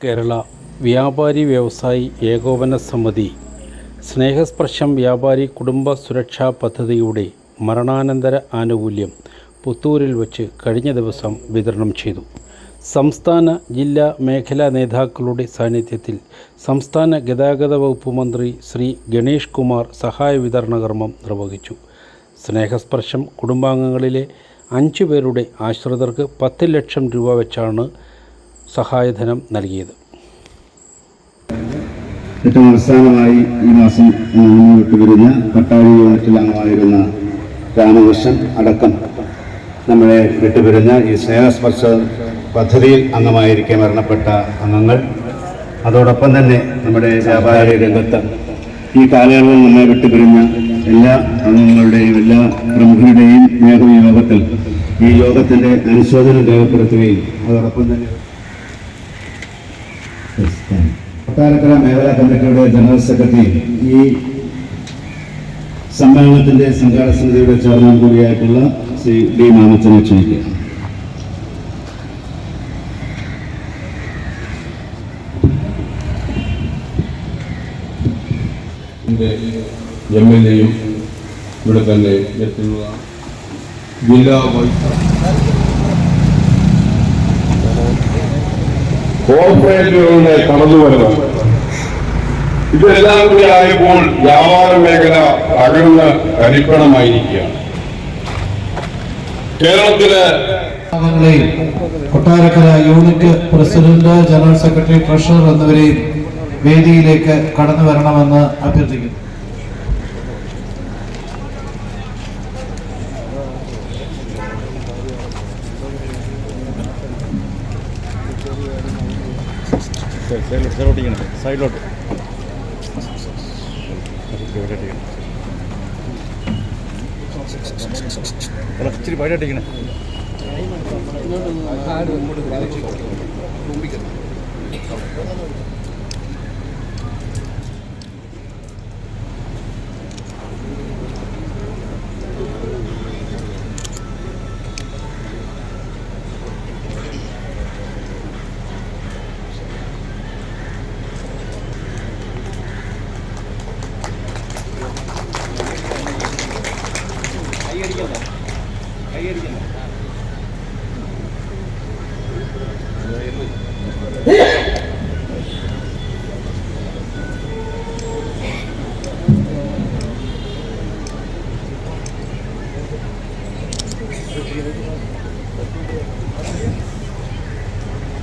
കേരള വ്യാപാരി വ്യവസായി ഏകോപന സമിതി സ്നേഹസ്പർശം വ്യാപാരി കുടുംബ സുരക്ഷാ പദ്ധതിയുടെ മരണാനന്തര ആനുകൂല്യം പുത്തൂരിൽ വച്ച് കഴിഞ്ഞ ദിവസം വിതരണം ചെയ്തു. സംസ്ഥാന ജില്ലാ മേഖലാ നേതാക്കളുടെ സാന്നിധ്യത്തിൽ സംസ്ഥാന ഗതാഗത വകുപ്പ് മന്ത്രി ശ്രീ ഗണേഷ് കുമാർ സഹായ വിതരണ കർമ്മം നിർവഹിച്ചു. സ്നേഹസ്പർശം കുടുംബാംഗങ്ങളിലെ അഞ്ചു പേരുടെ ആശ്രിതർക്ക് പത്ത് ലക്ഷം രൂപ വെച്ചാണ് സഹായധനം നൽകിയത്. ഏറ്റവും അവസാനമായി ഈ മാസം മുന്നോട്ട് വരുന്ന പട്ടാഴി യൂണിറ്റിൽ അംഗമായിരുന്ന രാമകൃഷ്ണൻ അടക്കം നമ്മളെ വിട്ടുപിരിഞ്ഞ ഈ സ്നേഹസ്പർശ പദ്ധതിയിൽ അംഗമായിരിക്കെ മരണപ്പെട്ട അംഗങ്ങൾ. അതോടൊപ്പം തന്നെ നമ്മുടെ വ്യാപാര രംഗത്ത് ഈ കാലയളവിൽ നമ്മെ വിട്ടുപിരിഞ്ഞ എല്ലാ അംഗങ്ങളുടെയും എല്ലാ പ്രമുഖരുടെയും നേതൃയോഗത്തിൽ ഈ യോഗത്തിന്റെ അനുശോചനം രേഖപ്പെടുത്തുകയും അതോടൊപ്പം തന്നെ കൊട്ടാരക്കര മേഖലാ കമ്മിറ്റിയുടെ ജനറൽ സെക്രട്ടറി ഈ സമ്മേളനത്തിന്റെ സംഘാടക സമിതിയുടെ ചെയർമാൻ കൂടിയായിട്ടുള്ള ശ്രീ ഡി മാമച്ചനെ ക്ഷണിക്കുക എം എൽ എയും ഇവിടെ തന്നെ എത്തുക. ജില്ലാ വൈസ് കോർപ്പറേറ്റുകളുടെ കടന്നുവരവ് ഇതെല്ലാം കൂടി ആയപ്പോൾ വ്യാപാര മേഖല തകർന്ന് കരിപ്പണമായിരിക്കുകയാണ് കേരളത്തിൽ Kottarakkara unit president general secretary treasurer എന്നിവരെയും വേദിയിലേക്ക് കടന്നു വരണമെന്ന് അഭ്യർത്ഥിക്കുന്നു. സൈഡിലോട്ട് ഇച്ചിരി വഴിയാട്ടിരിക്കണേ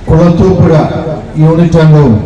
കുളത്തൂപ്പുഴ യൂണിറ്റ് അംഗവും.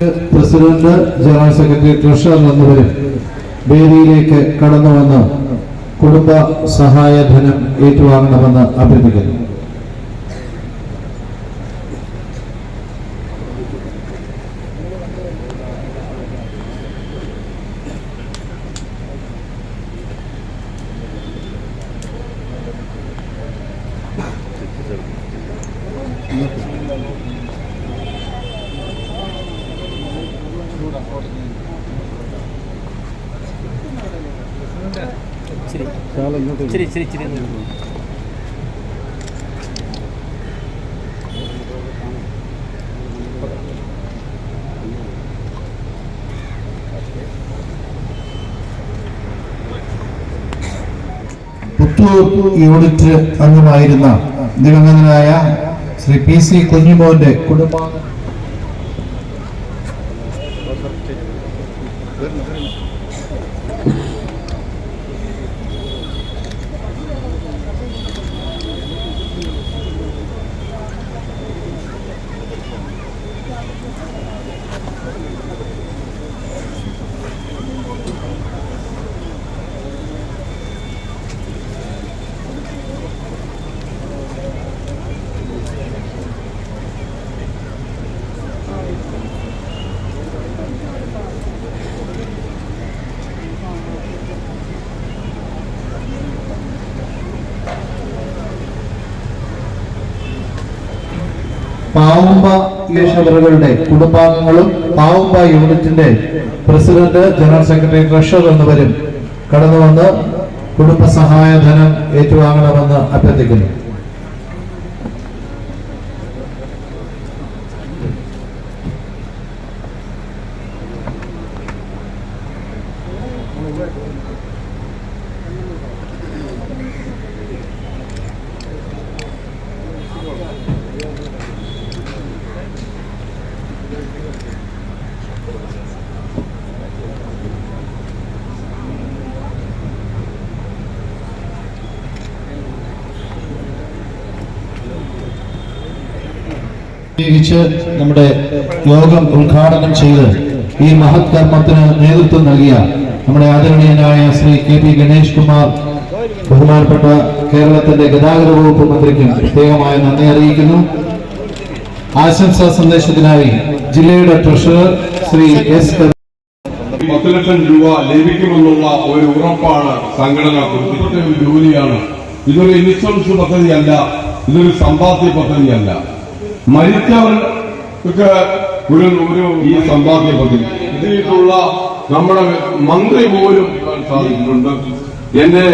പ്രസിഡന്റ് ജനറൽ സെക്രട്ടറി ട്രഷറർ എന്നിവരും വേദിയിലേക്ക് കടന്നു വന്ന് കുടുംബ സഹായധനം ഏറ്റുവാങ്ങണമെന്ന് അഭ്യർത്ഥിക്കുന്നു. ഇച്ചിരി ഇച്ചിരി ഇച്ചിരി. പുത്തൂർ യൂണിറ്റ് അംഗമായിരുന്ന ദിവംഗതനായ ശ്രീ പി സി കുഞ്ഞുമോന്റെ കുടുംബാംഗ പാവുമ്പ ഈശ്വറുകളുടെ കുടുംബാംഗങ്ങളും പാവുമ്പ യൂണിറ്റിന്റെ പ്രസിഡന്റ് ജനറൽ സെക്രട്ടറി ട്രഷറർ എന്നിവരും കടന്നുവന്ന് കുടുംബ സഹായ ധനം ഏറ്റുവാങ്ങണമെന്ന് അഭ്യർത്ഥിക്കുന്നു. പ്രത്യേകിച്ച് നമ്മുടെ യോഗം ഉദ്ഘാടനം ചെയ്ത് ഈ മഹത് കർമ്മത്തിന് നേതൃത്വം നൽകിയ നമ്മുടെ ആദരണീയനായ ശ്രീ കെ പി ഗണേഷ് കുമാർ ബഹുമാനപ്പെട്ട കേരളത്തിന്റെ ഗതാഗത വകുപ്പ് മന്ത്രിക്കും പ്രത്യേകമായ നന്ദി അറിയിക്കുന്നു. ആശംസാ സന്ദേശത്തിനായി ജില്ലയുടെ ട്രഷറർ ശ്രീ എസ് പത്ത് ലക്ഷം രൂപ ലഭിക്കുമെന്നുള്ള ഒരു ഉറപ്പാണ് സംഘടന ഒരു ജോലിയാണ്. ഇതൊരു ഇൻഷുറൻസ് പദ്ധതിയല്ല ഇതൊരു സമ്പാദ്യ പദ്ധതിയല്ല. മരിച്ചവർക്ക് ഒരു ഒരു ഈ സമ്പാദ്യ പദ്ധതി ഇതിലുള്ള നമ്മുടെ മന്ത്രി പോലും സാധിച്ചിട്ടുണ്ട്. എന്റെ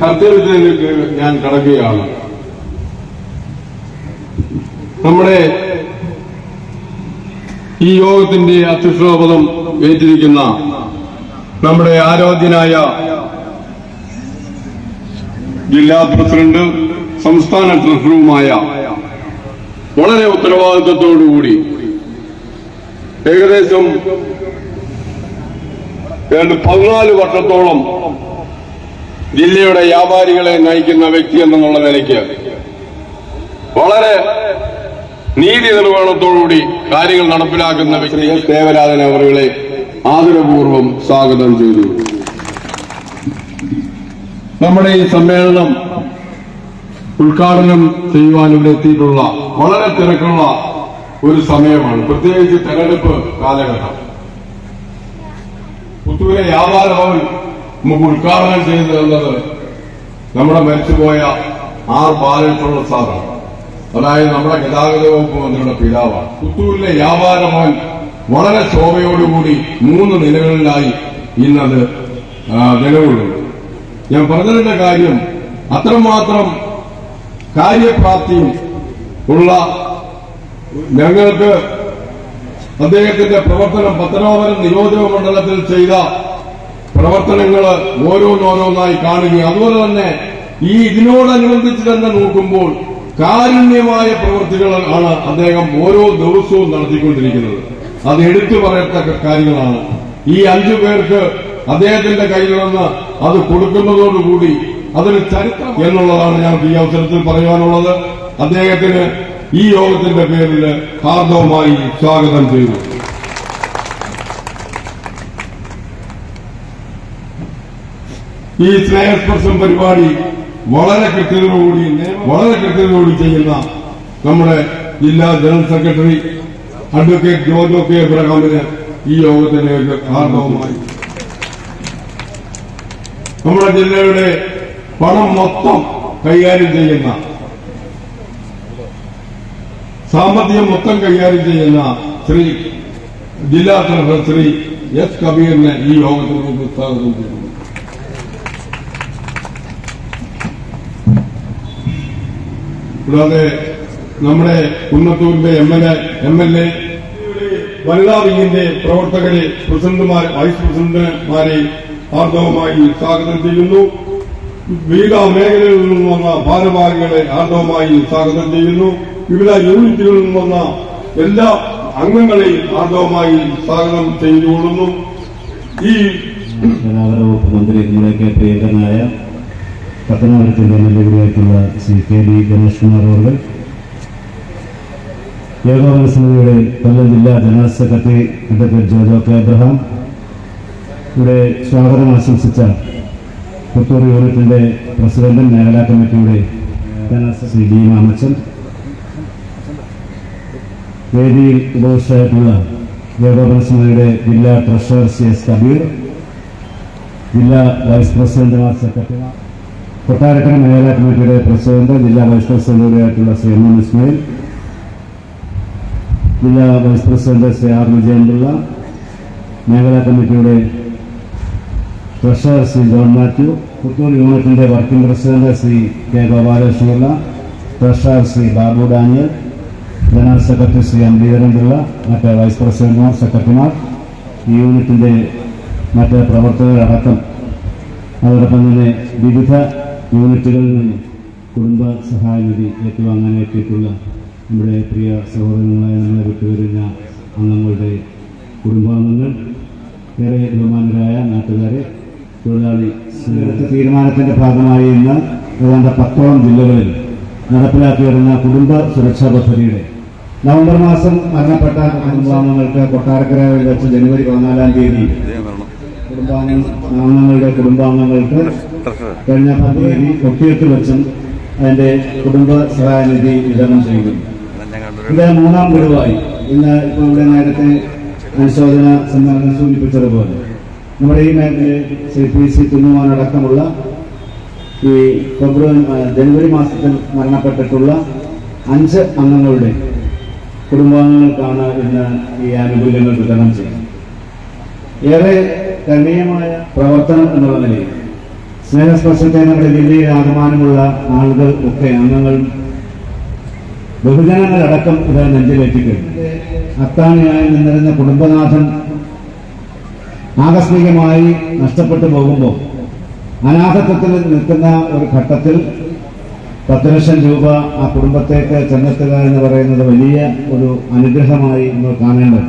കർത്തവ്യത്തിലേക്ക് ഞാൻ കടക്കുകയാണ്. നമ്മുടെ ഈ യോഗത്തിന്റെ അധ്യക്ഷോപദം ഏറ്റിരിക്കുന്ന നമ്മുടെ ആരാധ്യനായ ജില്ലാ പ്രസിഡന്റ് സംസ്ഥാന ട്രഷററുമായ വളരെ ഉത്തരവാദിത്വത്തോടുകൂടി ഏകദേശം ഏതാണ്ട് പതിനാല് വർഷത്തോളം ജില്ലയുടെ വ്യാപാരികളെ നയിക്കുന്ന വ്യക്തി എന്നുള്ള നിലയ്ക്ക് വളരെ നീതി നിർവഹണത്തോടുകൂടി കാര്യങ്ങൾ നടപ്പിലാക്കുന്ന വ്യക്തി എസ്. ദേവരാജൻ അവരുകളെ ആദരപൂർവം സ്വാഗതം ചെയ്തു. നമ്മുടെ ഈ സമ്മേളനം ഉദ്ഘാടനം ചെയ്യുവാൻ ഇവിടെ എത്തിയിട്ടുള്ള വളരെ തിരക്കുള്ള ഒരു സമയമാണ്. പ്രത്യേകിച്ച് തെരഞ്ഞെടുപ്പ് കാലഘട്ടം. പുത്തൂരെ വ്യാപാര ഭവൻ നമുക്ക് ഉദ്ഘാടനം ചെയ്തു തന്നത് നമ്മുടെ മരിച്ചുപോയ ആർ ബാലകൃഷ്ണ സാറാണ്. അതായത് നമ്മുടെ ഗതാഗത വകുപ്പ് മന്ത്രിയുടെ പിതാവാണ്. പുത്തൂരിലെ വ്യാപാര ഭവൻ വളരെ ശോഭയോടുകൂടി മൂന്ന് നിലകളിലായി ഇന്നത് നിലകൊള്ളുന്നു. ഞാൻ പറഞ്ഞതിന്റെ കാര്യം അത്രമാത്രം കാര്യപ്രാപ്തിയും ഉള്ള ഞങ്ങൾക്ക് അദ്ദേഹത്തിന്റെ പ്രവർത്തനം പത്തനാപുരം നിയോജക മണ്ഡലത്തിൽ ചെയ്ത പ്രവർത്തനങ്ങൾ ഓരോന്നോരോന്നായി കാണുകയും അതുപോലെ തന്നെ ഈ ഇതിനോടനുബന്ധിച്ച് തന്നെ നോക്കുമ്പോൾ കാരുണ്യമായ പ്രവൃത്തികൾ ആണ് അദ്ദേഹം ഓരോ ദിവസവും നടത്തിക്കൊണ്ടിരിക്കുന്നത്. അത് എടുത്തു പറയത്തക്ക കാര്യങ്ങളാണ്. ഈ അഞ്ചു പേർക്ക് അദ്ദേഹത്തിന്റെ കയ്യിൽ നിന്ന് അത് കൊടുക്കുന്നതോടുകൂടി അതൊരു ചരിത്രം എന്നുള്ളതാണ് ഞാൻ ഈ അവസരത്തിൽ പറയാനുള്ളത്. അദ്ദേഹത്തിന് ഈ യോഗത്തിന്റെ പേരിൽ ഹാർദവുമായി സ്വാഗതം ചെയ്തു ഈ സ്നേഹസ്പർശം പരിപാടി വളരെ കൃത്യതയോടുകൂടി വളരെ കൃത്യതയോടുകൂടി ചെയ്യുന്ന നമ്മുടെ ജില്ലാ general secretary advocate Jojo K. ഇബ്രഹാമിന് ഈ യോഗത്തിലേക്ക് കാരണവുമായി നമ്മുടെ ജില്ലയുടെ പണം മൊത്തം കൈകാര്യം ചെയ്യുന്ന സാമ്പത്തികം മൊത്തം കൈകാര്യം ചെയ്യുന്ന ശ്രീ ജില്ലാ കളക്ടർ ശ്രീ എസ് കബീറിനെ ഈ യോഗത്തിലേക്ക് സ്വാഗതം ചെയ്യുന്നു കൂടാതെ നമ്മുടെ കുന്നത്തൂരിന്റെ M L A M L A വനിതാ വിങ്ങിന്റെ പ്രവർത്തകരെ പ്രസിഡന്റുമാർ വൈസ് പ്രസിഡന്റുമാരെ ആർദവമായി സ്വാഗതം ചെയ്യുന്നു. വിവിധ മേഖലകളിൽ നിന്നും വന്ന ഭാരവാഹികളെ ആർദവമായി സ്വാഗതം ചെയ്യുന്നു. വിവിധ യൂണിറ്റുകളിൽ നിന്നും വന്ന എല്ലാ അംഗങ്ങളെയും ആർദവമായി സ്വാഗതം ചെയ്തുകൊള്ളുന്നു ഈ ഗതാഗത വകുപ്പ് മന്ത്രി നമ്മുടെയൊക്കെ പ്രിയങ്കരനായ പത്തനാപുരത്തിന്റെ ശ്രീ കെ ഡി ഗണേഷ് കുമാർ അവർ ഏകോപന സമിതിയുടെ കൊല്ലം ജില്ലാ general secretary advocate Jojo K Abraham ഇവിടെ സ്വാഗതം ആശംസിച്ച പുത്തൂർ യൂണിറ്റിന്റെ പ്രസിഡന്റും മേഖലാ കമ്മിറ്റിയുടെ ശ്രീ സെക്രട്ടറി ഡി മാമച്ചൻ വേദിയിൽ ഉപവിഷ്ടരായിട്ടുള്ള ഏകോപന സമിതിയുടെ ജില്ലാ ട്രഷറർ സി എസ് കബീർ ജില്ലാ വൈസ് പ്രസിഡന്റുമാർ സെക്രട്ടറിമാർ കൊട്ടാരക്കര മേഖലാ കമ്മിറ്റിയുടെ പ്രസിഡന്റ് ജില്ലാ വൈസ് പ്രസിഡന്റുമായിട്ടുള്ള ശ്രീ എം എം ഇസ്മയിൽ ജില്ലാ vice president Shri R Vijayanpillai മേഖലാ കമ്മിറ്റിയുടെ ട്രഷറർ ശ്രീ ജോൺ മാത്യു പുത്തൂർ യൂണിറ്റിന്റെ working president Shri K Gopalakrishnapillai treasurer Shri Babu Daniel general secretary Shri M Pillai മറ്റ് വൈസ് പ്രസിഡന്റുമാർ സെക്രട്ടറിമാർ ഈ യൂണിറ്റിന്റെ മറ്റ് പ്രവർത്തകരടക്കം. അതോടൊപ്പം തന്നെ വിവിധ യൂണിറ്റുകളിൽ നിന്ന് കുടുംബ സഹായനിധി ഏറ്റുവാങ്ങാൻ എത്തിയിട്ടുള്ള നമ്മുടെ പ്രിയ സഹോദരങ്ങളായ നമ്മളെ വിട്ടുവരുന്ന അംഗങ്ങളുടെ കുടുംബാംഗങ്ങൾ ഏറെ ബഹുമാനരായ നാട്ടുകാരെ തൊഴിലാളി തീരുമാനത്തിന്റെ ഭാഗമായി ഇന്ന് ഏതാണ്ട് പത്തോളം ജില്ലകളിൽ നടപ്പിലാക്കി വരുന്ന കുടുംബ സുരക്ഷാ പദ്ധതിയുടെ നവംബർ മാസം മരണപ്പെട്ട കുടുംബാംഗങ്ങൾക്ക് കൊട്ടാരക്കരയിൽ വെച്ച് ജനുവരി പതിനാലാം തീയതി കുടുംബാംഗങ്ങളുടെ കുടുംബാംഗങ്ങൾക്ക് കഴിഞ്ഞ തീയതി കൊട്ടിയെട്ട് വെച്ചും അതിന്റെ കുടുംബ സഹായനിധി വിതരണം ചെയ്യുന്നു ഇത് മൂന്നാം ഗഡുവായി ഇന്ന് ഇപ്പോൾ ഇവിടെ നേരത്തെ അനുശോചന സമ്മേളനം സൂചിപ്പിച്ചതുപോലെ നമ്മുടെ ഈ മേഖലയിൽ ശ്രീ പി സി കുഞ്ഞുമാനടക്കമുള്ള ഈ ഫെബ്രുവരി ജനുവരി മാസത്തിൽ മരണപ്പെട്ടിട്ടുള്ള അഞ്ച് അംഗങ്ങളുടെ കുടുംബാംഗങ്ങൾക്കാണ് ഇന്ന് ഈ ആനുകൂല്യങ്ങൾ വിതരണം ചെയ്യുന്നത്. ഏറെ കരണീയമായ പ്രവർത്തനം എന്നുള്ള നിലയിൽ സ്നേഹസ്പർശത്തെ നമ്മുടെ ജില്ലയിൽ ആകമാനമുള്ള ആളുകൾ ഒക്കെ അംഗങ്ങൾ ബഹുജനങ്ങളടക്കം ഇത് നെഞ്ചിലേറ്റിക്കഴിഞ്ഞു. അത്താണിയായി നിന്നിരുന്ന കുടുംബനാഥൻ ആകസ്മികമായി നഷ്ടപ്പെട്ടു പോകുമ്പോൾ അനാഥത്വത്തിൽ നിൽക്കുന്ന ഒരു ഘട്ടത്തിൽ പത്ത് ലക്ഷം രൂപ ആ കുടുംബത്തേക്ക് ചെന്നെത്തുക എന്ന് പറയുന്നത് വലിയ ഒരു അനുഗ്രഹമായി നമ്മൾ കാണേണ്ടത്.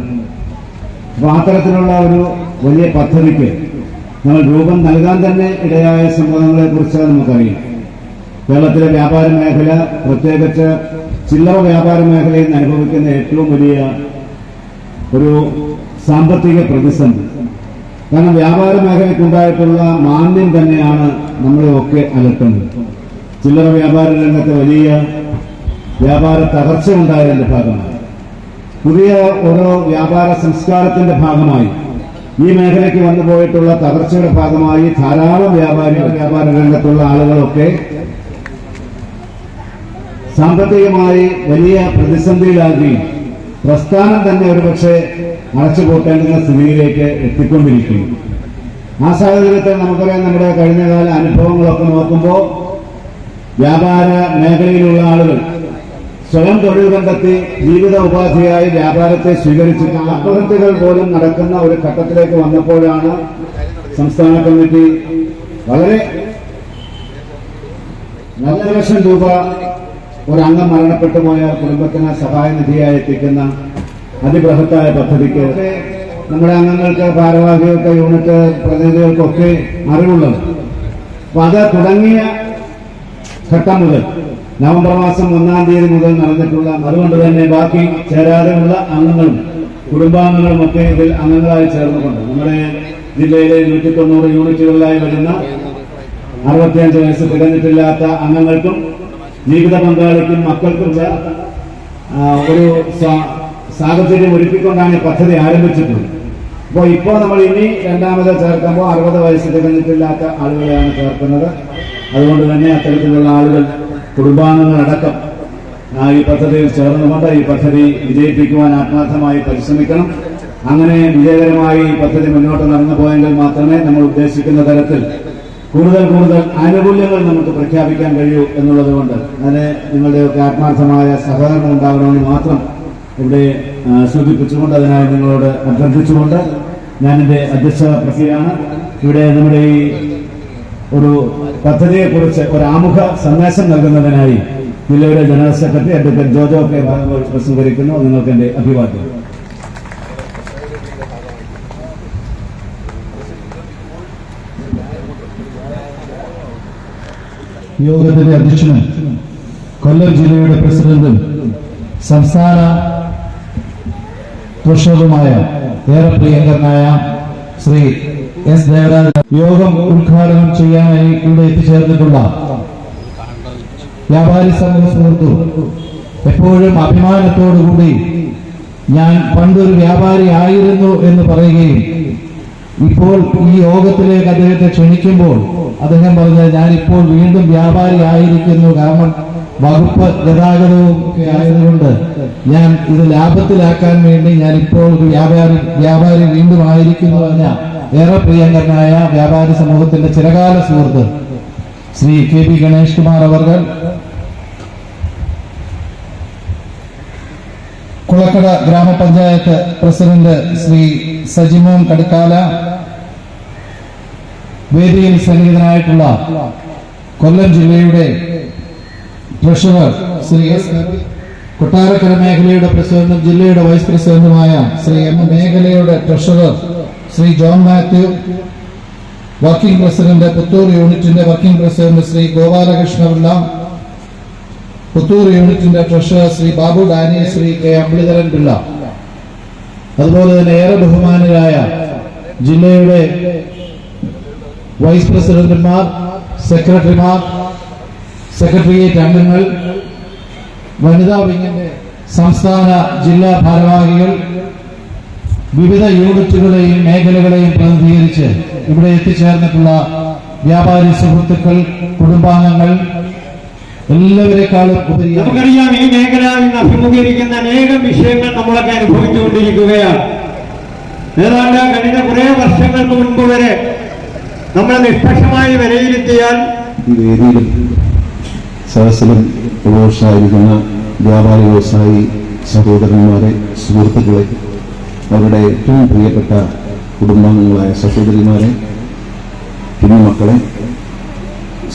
അപ്പൊ അത്തരത്തിലുള്ള ഒരു വലിയ പദ്ധതിക്ക് നമ്മൾ രൂപം നൽകാൻ തന്നെ ഇടയായ സംഭവങ്ങളെ കുറിച്ച് നമുക്കറിയാം. കേരളത്തിലെ വ്യാപാര മേഖല പ്രത്യേകിച്ച് ചില്ലറ വ്യാപാര മേഖലയിൽ അനുഭവിക്കുന്ന ഏറ്റവും വലിയ ഒരു സാമ്പത്തിക പ്രതിസന്ധി കാരണം വ്യാപാര മേഖലയ്ക്കുണ്ടായിട്ടുള്ള മാന്യം തന്നെയാണ് നമ്മളെ ഒക്കെ അലട്ടുന്നത്. ചില്ലറ വ്യാപാര രംഗത്ത് വലിയ വ്യാപാര തകർച്ച ഉണ്ടായതിന്റെ ഭാഗമായി. പുതിയ ഓരോ വ്യാപാര സംസ്കാരത്തിന്റെ ഭാഗമായി. ഈ മേഖലയ്ക്ക് വന്നു പോയിട്ടുള്ള തകർച്ചയുടെ ഭാഗമായി ധാരാളം വ്യാപാരി വ്യാപാര രംഗത്തുള്ള ആളുകളൊക്കെ സാമ്പത്തികമായി വലിയ പ്രതിസന്ധിയിലാകുകയും പ്രസ്ഥാനം തന്നെ ഒരുപക്ഷെ അടച്ചുപൂട്ടേണ്ടുന്ന സ്ഥിതിയിലേക്ക് എത്തിക്കൊണ്ടിരിക്കുന്നു. ആ സാഹചര്യത്തിൽ നമുക്കറിയാം നമ്മുടെ കഴിഞ്ഞകാല അനുഭവങ്ങളൊക്കെ നോക്കുമ്പോൾ വ്യാപാര മേഖലയിലുള്ള ആളുകൾ സ്വയം തൊഴിൽ കണ്ടെത്തി ജീവിത ഉപാധിയായി വ്യാപാരത്തെ സ്വീകരിച്ചിട്ട് ആത്മഹത്യകൾ പോലും നടക്കുന്ന ഒരു ഘട്ടത്തിലേക്ക് വന്നപ്പോഴാണ് സംസ്ഥാന കമ്മിറ്റി വളരെ നല്ല ലക്ഷം രൂപ ഒരു അംഗം മരണപ്പെട്ടു പോയാൽ കുടുംബത്തിന് സഹായനിധിയായി എത്തിക്കുന്ന അതിബൃഹത്തായ പദ്ധതിക്ക് നമ്മുടെ അംഗങ്ങൾക്ക് ഭാരവാഹികൾക്ക് യൂണിറ്റ് പ്രതിനിധികൾക്കൊക്കെ അറിവുള്ളത്. അപ്പൊ അത് തുടങ്ങിയ ഘട്ടം മുതൽ നവംബർ മാസം ഒന്നാം തീയതി മുതൽ നടന്നിട്ടുള്ള അതുകൊണ്ട് തന്നെ ബാക്കി ചേരാതെയുള്ള അംഗങ്ങളും കുടുംബാംഗങ്ങളും ഒക്കെ ഇതിൽ അംഗങ്ങളായി ചേർന്നുകൊണ്ട് നമ്മുടെ ജില്ലയിലെ നൂറ്റി തൊണ്ണൂറ് യൂണിറ്റുകളിലായി വരുന്ന അറുപത്തിയഞ്ച് വയസ്സ് തികഞ്ഞിട്ടില്ലാത്ത അംഗങ്ങൾക്കും ജീവിത പങ്കാളിക്കും മക്കൾക്കുള്ള ഒരു സാഹചര്യം ഒരുക്കിക്കൊണ്ടാണ് ഈ പദ്ധതി ആരംഭിച്ചിട്ടുള്ളത്. അപ്പോൾ ഇപ്പോൾ നമ്മൾ ഇനി രണ്ടാമത് ചേർക്കുമ്പോൾ അറുപത് വയസ്സ് തികഞ്ഞിട്ടില്ലാത്ത ആളുകളെയാണ് ചേർക്കുന്നത്. അതുകൊണ്ട് തന്നെ അത്തരത്തിലുള്ള ആളുകൾ കുടുംബാംഗങ്ങളടക്കം ഈ പദ്ധതിയിൽ ചേർന്നുകൊണ്ട് ഈ പദ്ധതി വിജയിപ്പിക്കുവാൻ ആത്മാർത്ഥമായി പരിശ്രമിക്കണം. അങ്ങനെ വിജയകരമായി ഈ പദ്ധതി മുന്നോട്ട് നടന്നു പോയെങ്കിൽ മാത്രമേ നമ്മൾ ഉദ്ദേശിക്കുന്ന തരത്തിൽ കൂടുതൽ കൂടുതൽ ആനുകൂല്യങ്ങൾ നമുക്ക് പ്രഖ്യാപിക്കാൻ കഴിയൂ എന്നുള്ളത് കൊണ്ട് അതിന് നിങ്ങളുടെയൊക്കെ ആത്മാർത്ഥമായ സഹകരണം ഉണ്ടാകണമെന്ന് മാത്രം ഇവിടെ സൂചിപ്പിച്ചുകൊണ്ട് അതിനായി നിങ്ങളോട് അഭ്യർത്ഥിച്ചുകൊണ്ട് എന്റെ അധ്യക്ഷ പ്രക്രിയയാണ്. ഇവിടെ നമ്മുടെ ഈ ഒരു പദ്ധതിയെക്കുറിച്ച് ഒരു ആമുഖ സന്ദേശം നൽകുന്നതിനായി ജില്ലയുടെ general secretary advocate Jojo K പ്രസംഗിക്കുന്നു. നിങ്ങൾക്ക് എന്റെ അഭിവാദ്യം. യോഗത്തിന്റെ അധ്യക്ഷനും കൊല്ലം ജില്ലയുടെ പ്രസിഡന്റും സംസ്ഥാന ട്രഷററുമായ ഏറെ പ്രിയങ്കരനായ ശ്രീ എസ് ദേവരാജ് യോഗം ഉദ്ഘാടനം ചെയ്യാനായി ഇവിടെ എത്തിച്ചേർന്നിട്ടുള്ള വ്യാപാരി സംഘ സുഹൃത്തു എപ്പോഴും അഭിമാനത്തോടുകൂടി ഞാൻ പണ്ടൊരു വ്യാപാരി ആയിരുന്നു എന്ന് പറയുകയും ഇപ്പോൾ ഈ യോഗത്തിലേക്ക് അദ്ദേഹത്തെ ക്ഷണിക്കുമ്പോൾ അദ്ദേഹം പറഞ്ഞത് ഞാനിപ്പോൾ വീണ്ടും വ്യാപാരി ആയിരിക്കുന്നു. കാരണം വകുപ്പ് ഗതാഗതവും ഒക്കെ ആയതുകൊണ്ട് ഞാൻ ഇത് ലാഭത്തിലാക്കാൻ വേണ്ടി ഞാൻ ഇപ്പോൾ ഒരു വ്യാപാരി വ്യാപാരി വീണ്ടും ആയിരിക്കുന്നു എന്ന ഏറെ പ്രിയങ്കരനായ വ്യാപാരി സമൂഹത്തിന്റെ ചിരകാല സുഹൃത്ത് ശ്രീ കെ പി ഗണേഷ് കുമാർ അവർ കുളക്കട ഗ്രാമപഞ്ചായത്ത് പ്രസിഡന്റ് ശ്രീ സജിമോൻ കടുക്കാല വേദിയിൽ സന്നിഹിതനായിട്ടുള്ള കൊല്ലം ജില്ലയുടെ ട്രഷറർ ശ്രീ എസ് കൊട്ടാരക്കര മേഖലയുടെ പ്രസിഡന്റും ജില്ലയുടെ വൈസ് പ്രസിഡന്റുമായ ശ്രീ എം മേഖലയുടെ treasurer Shri John Mathew working president Puthur യൂണിറ്റിന്റെ വർക്കിംഗ് പ്രസിഡന്റ് ശ്രീ ഗോപാലകൃഷ്ണപിള്ള പുത്തൂർ യൂണിറ്റിന്റെ treasurer Shri Babu Danny Shri K Ambilidharan Pillai. അതുപോലെ തന്നെ ഏറെ ബഹുമാനരായ ജില്ലയുടെ വൈസ് പ്രസിഡന്റുമാർ സെക്രട്ടറിമാർ സെക്രട്ടേറിയറ്റ് അംഗങ്ങൾ വനിതാ വിങ്ങിന്റെ സംസ്ഥാന ജില്ലാ ഭാരവാഹികൾ വിവിധ യൂണിറ്റുകളെയും മേഖലകളെയും പ്രതിനിധീകരിച്ച് ഇവിടെ എത്തിച്ചേർന്നിട്ടുള്ള വ്യാപാരി സുഹൃത്തുക്കൾ കുടുംബാംഗങ്ങൾ എല്ലാവരെക്കാളും നമുക്കറിയാം ഈ മേഖല ഇന്ന് അഭിമുഖീകരിക്കുന്ന അനേകം വിഷയങ്ങൾ നമ്മളൊക്കെ അനുഭവിച്ചുകൊണ്ടിരിക്കുകയാണ്. ഏതാണ്ട് കഴിഞ്ഞ കുറേ വർഷങ്ങൾക്ക് മുൻപ് വരെ നമ്മൾ നിഷ്പക്ഷമായി വിലയിരുത്തിയാൽ ഈ വേദിയിലും സദസ്സിലും വ്യാപാരി വ്യവസായി സഹോദരന്മാരെ സുഹൃത്തുക്കളെ അവരുടെ ഏറ്റവും പ്രിയപ്പെട്ട കുടുംബാംഗങ്ങളായ സഹോദരിമാരെ കുഞ്ഞുമക്കളെ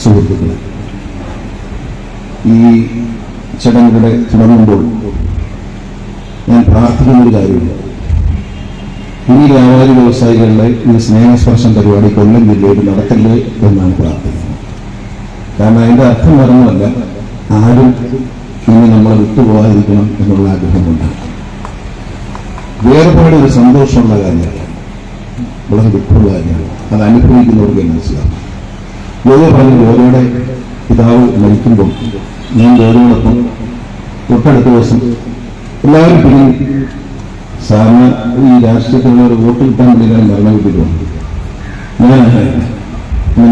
സുഹൃത്തുക്കളെ. ഈ ചടങ്ങുകളെ തുടങ്ങുമ്പോൾ ഞാൻ പ്രാർത്ഥിക്കുന്ന ഒരു കാര്യമില്ല ഇനി വ്യാപാരി വ്യവസായികളുടെ ഈ സ്നേഹസ്പർശം പരിപാടി കൊല്ലം ജില്ലയിൽ നടത്തല്ലേ എന്നാണ് പ്രാർത്ഥിക്കുന്നത് കാരണം അതിന്റെ അർത്ഥം പറഞ്ഞതല്ല ആരും ഇനി നമ്മളെ വിട്ടുപോകാതിരിക്കണം എന്നുള്ള ആഗ്രഹമുണ്ട്. വേർപാട് ഒരു സന്തോഷമുള്ള കാര്യമല്ല. വളരെ ദുഃഖമുള്ള കാര്യമാണ് അത് അനുഭവിക്കുന്നവർക്ക് മനസ്സിലാവും. ഗോവ പറഞ്ഞു ഗോവയുടെ പിതാവ് മരിക്കുമ്പോൾ ഞാൻ ഗോവയോടൊപ്പം തൊട്ടടുത്ത ദിവസം എല്ലാവരും പിരിഞ്ഞു. സാറിന് ഈ രാഷ്ട്രീയത്തിലുള്ള ഒരു വോട്ട് കിട്ടാൻ വേണ്ടി ഞാൻ ഭരണം കിട്ടിയിട്ടുണ്ട്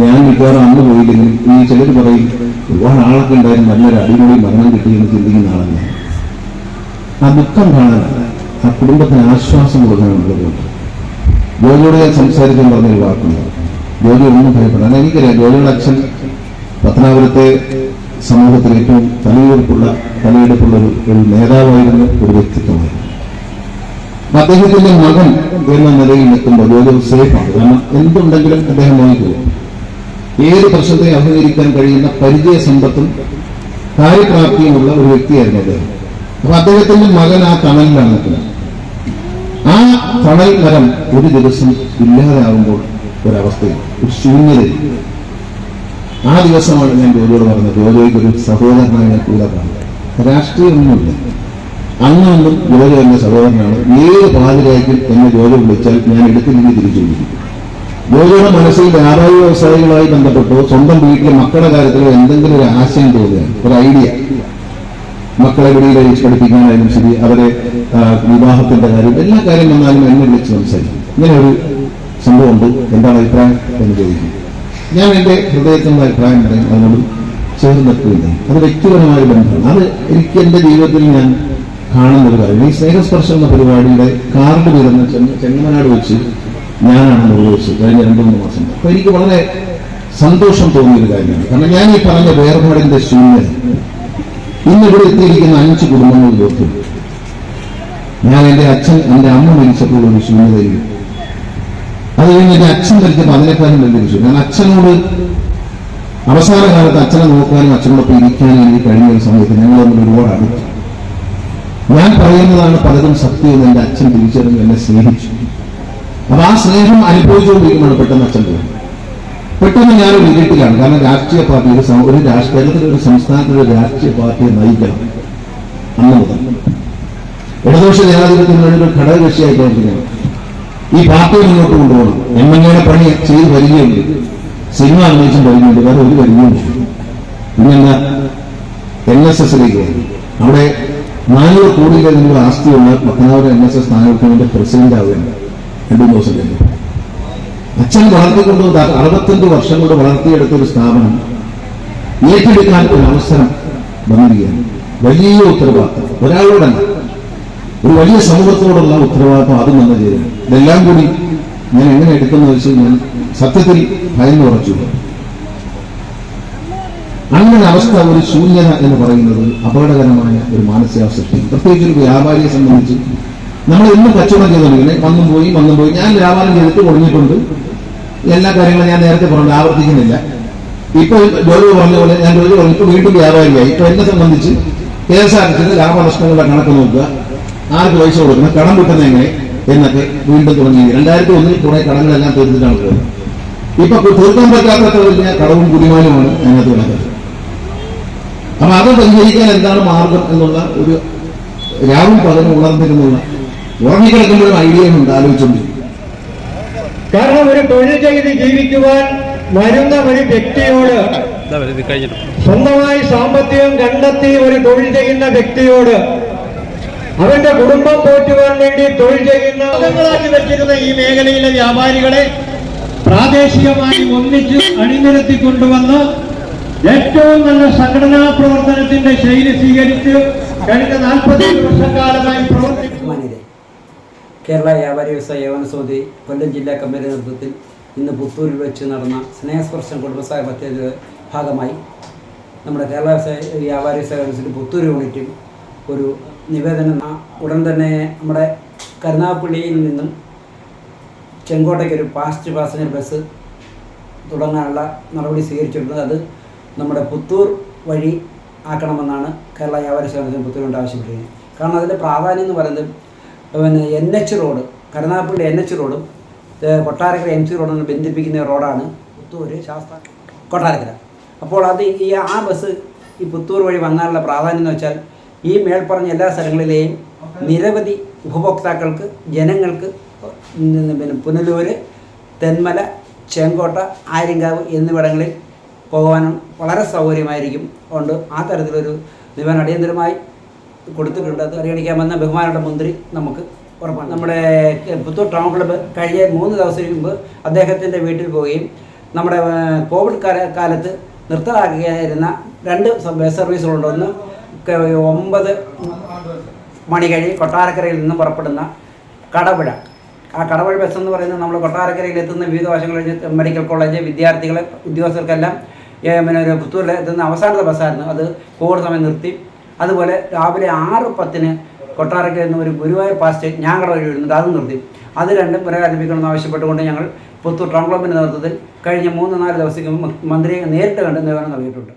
ഞാൻ മിക്കവാറും അന്ന് പോയില്ലെങ്കിൽ ഈ ചിലർ പറയും ഒരുപാട് ആളൊക്കെ ഉണ്ടായിരുന്നു നല്ലൊരു അടിപൊളി മരണം കിട്ടിയെന്ന് ചിന്തിക്കുന്ന ആളാണ് ഞാൻ. ആ ദുഃഖം കാണാൻ ആ കുടുംബത്തിന് ആശ്വാസം കൊടുക്കാനുള്ളത് ജോലിയോട് ഞാൻ സംസാരിക്കാൻ പറഞ്ഞൊരു വാക്കുണ്ട്. ജോലി ഒന്നും ഭയപ്പെടാൻ എനിക്കറിയാം ജോലിയുടെ അച്ഛൻ പത്തനാപുരത്തെ സമൂഹത്തിൽ ഏറ്റവും തലയെടുപ്പുള്ള തലയെടുപ്പുള്ള ഒരു നേതാവായിരുന്നു ഒരു വ്യക്തിത്വമായിരുന്നു അദ്ദേഹത്തിന്റെ മകൻ എന്ന നിലയിൽ നിൽക്കുമ്പോൾ ജോലി സേഫാണ് കാരണം എന്തുണ്ടെങ്കിലും അദ്ദേഹം വാങ്ങിപ്പോകും ഏത് പ്രശ്നത്തെ അഭിമുഖീകരിക്കാൻ കഴിയുന്ന പരിചയ സമ്പത്തും കാര്യപ്രാപ്തിയുമുള്ള ഒരു വ്യക്തിയായിരുന്നു അദ്ദേഹം. അപ്പൊ അദ്ദേഹത്തിന്റെ മകൻ ആ തണലിലാണ് നിൽക്കുന്നത്. ആ തണൽ മരം ഒരു ദിവസം ഇല്ലാതെയാകുമ്പോൾ ഒരവസ്ഥയിൽ ഒരു ശൂന്യതയിൽ. ആ ദിവസമാണ് ഞാൻ ജോലിയോട് പറഞ്ഞത്. ജോലിക്ക് ഒരു സഹോദരനായ കൂടെ പറഞ്ഞത്. രാഷ്ട്രീയമൊന്നുമില്ല. അന്നൊന്നും ജോലി എന്റെ സഹോദരനാണ്. ഏത് പാതിരായിരിക്കും എന്നെ ജോലി വിളിച്ചാൽ ഞാൻ എടുത്തില്ലെങ്കിൽ തിരിച്ചു വിളിക്കും. ജോലിയുടെ മനസ്സിൽ വ്യാപാരി വ്യവസായികളുമായി ബന്ധപ്പെട്ടോ സ്വന്തം വീട്ടിലെ മക്കളുടെ കാര്യത്തിലോ എന്തെങ്കിലും ഒരു ആശയം തോന്നുകയാണ് ഒരു ഐഡിയ. മക്കളെ വെളിയിൽ പഠിപ്പിക്കാനായാലും ശരി അവരെ വിവാഹത്തിന്റെ കാര്യം എല്ലാ കാര്യം വന്നാലും എന്നെ വിളിച്ച് സംസാരിക്കും. ഇങ്ങനെ ഒരു സംഭവമുണ്ട്. എന്താണ് അഭിപ്രായം എന്ന് ചോദിക്കും. ഞാൻ എന്റെ ഹൃദയത്തിനുള്ള അഭിപ്രായം പറയും അതിനോട് ചേർന്നിട്ടില്ല. അത് വ്യക്തിപരമായ ബന്ധമാണ്. അത് എനിക്ക് എന്റെ ജീവിതത്തിൽ ഞാൻ കാണുന്ന ഒരു കാര്യം. ഈ സ്നേഹസ്പർശം എന്ന പരിപാടിയുടെ കാർഡ് വരുന്ന ചെങ്ങ- ചെങ്ങമനാട് വെച്ച് ഞാനാണ് നിർവഹിച്ചത് കഴിഞ്ഞ രണ്ടു മൂന്ന് മാസം. അപ്പൊ എനിക്ക് വളരെ സന്തോഷം തോന്നിയൊരു കാര്യമാണ്. കാരണം ഞാൻ ഈ പറഞ്ഞ വേർപാടിന്റെ ശൂന്യത ഇന്ന് ഇവിടെ എത്തിയിരിക്കുന്ന അഞ്ച് കുടുംബങ്ങൾ ഓർത്തു ഞാൻ എന്റെ അച്ഛൻ എന്റെ അമ്മ മരിച്ചപ്പോൾ ഒരു ശൂന്യതയിൽ. അത് കഴിഞ്ഞ് എന്റെ അച്ഛൻ മരിച്ചപ്പോൾ അതിനേക്കാളും ശൂന്യത. ഞാൻ അച്ഛനോട് അവസാന കാലത്ത് അച്ഛനെ നോക്കാനും അച്ഛനോടൊപ്പം ഇരിക്കാനും എനിക്ക് കഴിഞ്ഞ സമയത്ത് ഞങ്ങൾ തമ്മിൽ ഒരുപാട് അടുത്തു. ഞാൻ പറയുന്നതാണ് പലതും സത്യം എന്റെ അച്ഛൻ തിരിച്ചറിഞ്ഞ് എന്നെ സ്നേഹിച്ചു. അപ്പൊ ആ സ്നേഹം അനുഭവിച്ചുകൊണ്ടിരിക്കുമ്പോൾ പെട്ടെന്ന് അച്ഛൻ പോകും പെട്ടെന്ന് ഞാൻ ഒരു ഇരുട്ടിലാണ്. കാരണം രാഷ്ട്രീയ പാർട്ടി ഒരു ഒരു കേരളത്തിലെ ഒരു സംസ്ഥാനത്തിലെ രാഷ്ട്രീയ പാർട്ടിയെ നയിക്കണം. അന്ന് മുതൽ. ഇടതുപക്ഷ ജനാധിപത്യത്തിന് വേണ്ടി ഒരു ഘടകകക്ഷിയായി പ്രവർത്തിക്കണം. ഈ പാർട്ടിയെ മുന്നോട്ട് കൊണ്ടുപോകണം. എം എൽ എയുടെ പണി ചെയ്ത് വരികയുണ്ട് സിനിമ അന്വേഷിച്ചും കഴിഞ്ഞുണ്ട് വേറെ ഒരു വരികയുണ്ട് പിന്നെന്താ? എൻ എസ് എസിലേക്ക് അവിടെ നാനൂറ് കോടിയിലധികം ആസ്തിയുള്ള പത്തനാപുരം എൻ എസ് എസ് സ്ഥാനാർത്ഥികളുടെ പ്രസിഡന്റ് ആവുകയാണ്. രണ്ടു ദിവസം കഴിഞ്ഞു. അച്ഛൻ വളർത്തിക്കൊണ്ട് അറുപത്തഞ്ച് വർഷം കൊണ്ട് വളർത്തിയെടുത്ത ഒരു സ്ഥാപനം ഏറ്റെടുക്കാൻ ഒരു അവസരം വന്നിരിക്കുകയാണ്. വലിയ ഉത്തരവാദിത്തം. ഒരാളോടല്ല. ഒരു വലിയ സമൂഹത്തോടുള്ള ഉത്തരവാദിത്വം അതും വന്നു ചേരും ഇതെല്ലാം കൂടി ഞാൻ എങ്ങനെ എടുക്കുന്ന വെച്ച് ഞാൻ സത്യത്തിൽ ഭയന്ന് ഉറച്ചു. അങ്ങനെ അവസ്ഥ ഒരു ശൂന്യത എന്ന് പറയുന്നത് അപകടകരമായ ഒരു മാനസികാവസ്ഥയാണ്. പ്രത്യേകിച്ച് ഒരു വ്യാപാരിയെ സംബന്ധിച്ച് നമ്മൾ ഇന്ന് കച്ചവടം ചെയ്തുകൊണ്ടിരിക്കുന്നത് വന്നും പോയി വന്നും പോയി. ഞാൻ വ്യാപാരം ചെയ്തിട്ട് ഒടുങ്ങിയിട്ടുണ്ട് എല്ലാ കാര്യങ്ങളും ഞാൻ നേരത്തെ പറഞ്ഞു ആവർത്തിക്കുന്നില്ല. ഇപ്പൊ ജോലി പറഞ്ഞ പോലെ ഞാൻ ജോലി പറഞ്ഞു ഇപ്പൊ വീണ്ടും വ്യാപാരിയായി. ഇപ്പൊ എന്നെ സംബന്ധിച്ച് കെ എസ് ആർ ലാഭനഷ്ടങ്ങളുടെ കണക്ക് നോക്കുക. ആർക്ക് പൈസ കൊടുക്കണം കടം കിട്ടുന്ന എങ്ങനെ എന്നൊക്കെ വീണ്ടും തുടങ്ങി. രണ്ടായിരത്തി ഒന്നിൽ കുറെ കടങ്ങളെല്ലാം തീർത്തിട്ടാണ് ഇപ്പൊ തീർക്കാൻ പറ്റാത്ത വലിയ കടവും കുടിമാനുമാണ് അതിനകത്ത് കിടക്കുന്നത്. അപ്പൊ അത് പരിഹരിക്കാൻ എന്താണ് മാർഗം എന്നുള്ള ഒരു രാവും പകലും ഉണർന്നിരുന്നുള്ള ഉറങ്ങിക്കിടക്കുമ്പോഴും ഐഡിയ ഉണ്ട് ആലോചിച്ചുകൊണ്ടിരിക്കും കാരണം ഒരു തൊഴിൽ ചെയ്ത് ജീവിക്കുവാൻ വരുന്ന ഒരു വ്യക്തിയോട് സ്വന്തമായി സാമ്പത്തികം കണ്ടെത്തി ഒരു തൊഴിൽ ചെയ്യുന്ന വ്യക്തിയോട് അവന്റെ കുടുംബം പോറ്റുവാൻ വേണ്ടി തൊഴിൽ ചെയ്യുന്ന അംഗങ്ങളാക്കി വെച്ചിരുന്ന ഈ മേഖലയിലെ വ്യാപാരികളെ പ്രാദേശികമായി ഒന്നിച്ച് അണിനിരത്തി കൊണ്ടുവന്ന് ഏറ്റവും നല്ല സംഘടനാ പ്രവർത്തനത്തിന്റെ ശൈലി സ്വീകരിച്ച് കഴിഞ്ഞ നാൽപ്പത്തി വർഷക്കാലമായി പ്രവർത്തിക്കുന്നു. കേരള വ്യാപാരി വ്യവസായ ഏവന സമിതി കൊല്ലം ജില്ലാ കമ്മിറ്റിയുടെ നേതൃത്വത്തിൽ ഇന്ന് പുത്തൂരിൽ വെച്ച് നടന്ന സ്നേഹസ്പർശം കുടുംബസഹായ പദ്ധതിയുടെ ഭാഗമായി നമ്മുടെ കേരള വ്യവസായ വ്യാപാരി വ്യവസായ പുത്തൂർ യൂണിറ്റും ഒരു നിവേദനം ഉടൻ തന്നെ നമ്മുടെ കരുനാഗപ്പള്ളിയിൽ നിന്നും ചെങ്കോട്ടയ്ക്ക് ഒരു ഫാസ്റ്റ് പാസഞ്ചർ ബസ് തുടങ്ങാനുള്ള നടപടി സ്വീകരിച്ചിട്ടുണ്ട്. അത് നമ്മുടെ പുത്തൂർ വഴി ആക്കണമെന്നാണ് കേരള വ്യാപാര സമിതി പുത്തൂരുകൊണ്ട് ആവശ്യപ്പെട്ടിരിക്കുന്നത് കാരണം അതിന്റെ പ്രാധാന്യം എന്ന് പറയുന്നത് പിന്നെ N H road Karunagappally N H റോഡും കൊട്ടാരക്കര എം സി റോഡും ബന്ധിപ്പിക്കുന്ന റോഡാണ് പുത്തൂർ ശാസ്ത്ര കൊട്ടാരക്കര. അപ്പോൾ അത് ഈ ആ ബസ് ഈ പുത്തൂർ വഴി വന്നാലുള്ള പ്രാധാന്യം എന്ന് വെച്ചാൽ ഈ മേൽപ്പറഞ്ഞ എല്ലാ സ്ഥലങ്ങളിലെയും നിരവധി ഉപഭോക്താക്കൾക്ക് ജനങ്ങൾക്ക് പിന്നെ പുനലൂര് തെന്മല ചെങ്കോട്ട ആര്യങ്കാവ് എന്നിവിടങ്ങളിൽ പോകുവാനും വളരെ സൗകര്യമായിരിക്കും. കൊണ്ട് ആ തരത്തിലൊരു നിവൻ അടിയന്തരമായി കൊടുത്തിട്ടുണ്ട്. പരിഗണിക്കാമെന്ന ബഹുമാനുടെ മന്ത്രി നമുക്ക് ഉറപ്പാണ്. നമ്മുടെ പുത്തൂർ ടൗൺ ക്ലബ്ബ് കഴിഞ്ഞ മൂന്ന് ദിവസം മുമ്പ് അദ്ദേഹത്തിന്റെ വീട്ടിൽ പോവുകയും നമ്മുടെ കോവിഡ് കാല കാലത്ത് നിർത്തലാക്കിയായിരുന്ന രണ്ട് ബസ് സർവീസുകളുണ്ട് ഒന്ന് ഒമ്പത് മണി കഴിഞ്ഞ് കൊട്ടാരക്കരയിൽ നിന്നും പുറപ്പെടുന്ന കടപുഴ ആ കടവഴ ബസ് എന്ന് പറയുന്നത് നമ്മൾ കൊട്ടാരക്കരയിൽ എത്തുന്ന വിവിധ വശങ്ങളിൽ മെഡിക്കൽ കോളേജ് വിദ്യാർത്ഥികളെ ഉദ്യോഗസ്ഥർക്കെല്ലാം പിന്നെ ഒരു പുത്തൂരിലെ എത്തുന്ന അവസാനത്തെ ബസ്സായിരുന്നു. അത് കോവിഡ് സമയം നിർത്തി. അതുപോലെ രാവിലെ ആറ് പത്തിന് കൊട്ടാരക്കരയിൽ നിന്ന് ഒരു ഗുരുവായൂർ പാസ്റ്റ് ഞാങ്കട വഴി വരുന്നുണ്ട്. അത് നിർത്തി. അത് രണ്ടും പുനരാരംഭിക്കണമെന്ന് ആവശ്യപ്പെട്ടുകൊണ്ട് ഞങ്ങൾ പുത്തൂർ ടൗൺ ക്ലബിന്റെ നേതൃത്വത്തിൽ കഴിഞ്ഞ മൂന്ന് നാല് ദിവസത്തേക്ക് മന്ത്രിയെ നേരിട്ട് കണ്ട് നിവേദനം നൽകിയിട്ടുണ്ട്.